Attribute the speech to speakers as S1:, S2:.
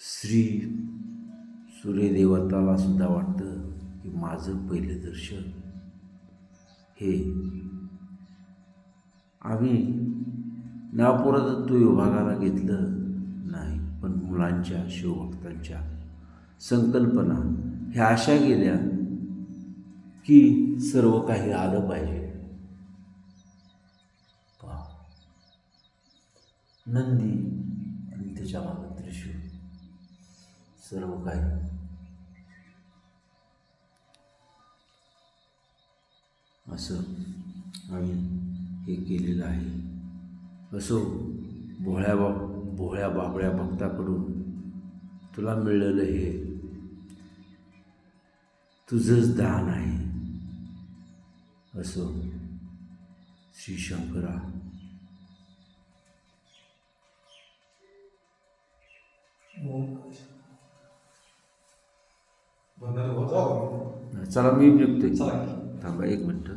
S1: श्री सूर्यदेवताला सुद्धा वाटतं की माझं पहिलं दर्शन हे आम्ही नागपुरात विभागाला घेतलं नाही पण मुलांच्या शिवभक्तांच्या संकल्पना ह्या अशा गेल्या की सर्व काही आलं पाहिजे. नंदी आणि त्याच्यामागे त्रिशूळ. सर्व काही. असं आम्ही हे केलेलं आहे. असो भोळ्या बा भोळ्या बाबळ्या भक्ताकडून तुला मिळलेलं हे. तुझंच दान आहे. असो श्री शंकरा.
S2: बंधारा
S1: चला मी निघतोय
S2: चला.
S1: थांबा एक मिनटं